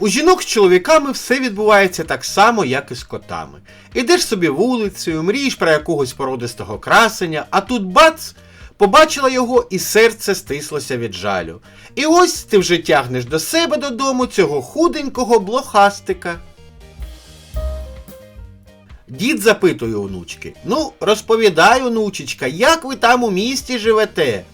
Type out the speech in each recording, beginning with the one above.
У жінок з чоловіками все відбувається так само, як і з котами. Ідеш собі вулицею, мрієш про якогось породистого красення, а тут бац! Побачила його, і серце стислося від жалю. І ось ти вже тягнеш до себе додому цього худенького блохастика. Дід запитує онучки: Ну, розповідай, онучечка, як ви там у місті живете?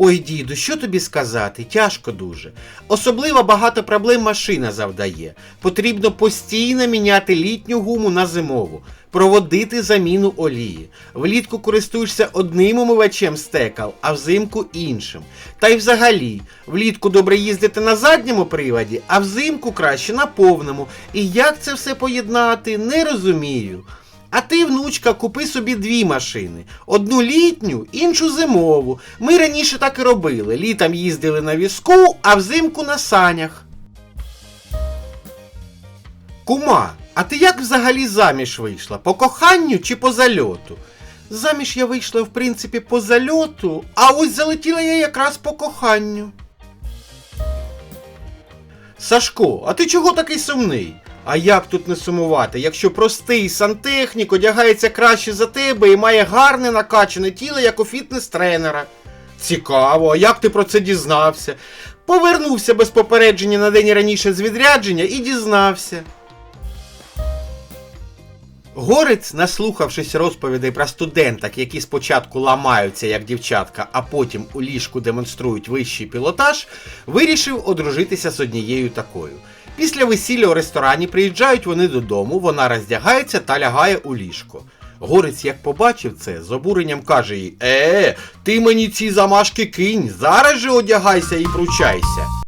Ой, діду, що тобі сказати? Тяжко дуже. Особливо багато проблем машина завдає. Потрібно постійно міняти літню гуму на зимову, проводити заміну олії. Влітку користуєшся одним умивачем стекал, а взимку іншим. Та й взагалі, влітку добре їздити на задньому приводі, а взимку краще на повному. І як це все поєднати, не розумію. А ти, внучка, купи собі дві машини: одну літню, іншу зимову. Ми раніше так і робили. Літом їздили на візку, а взимку на санях. Кума, а ти як взагалі заміж вийшла? По коханню чи по зальоту? Заміж я вийшла, в принципі, по зальоту, а ось залетіла я якраз по коханню. Сашко, а ти чого такий сумний? А як тут не сумувати, якщо простий сантехнік одягається краще за тебе і має гарне накачане тіло, як у фітнес-тренера? Цікаво, а як ти про це дізнався? Повернувся без попередження на день раніше з відрядження і дізнався. Горець, наслухавшись розповідей про студенток, які спочатку ламаються як дівчатка, а потім у ліжку демонструють вищий пілотаж, вирішив одружитися з однією такою. Після весілля у ресторані приїжджають вони додому, вона роздягається та лягає у ліжко. Горець, як побачив це, з обуренням каже їй: Е, ти мені ці замашки кинь, зараз же одягайся і пручайся.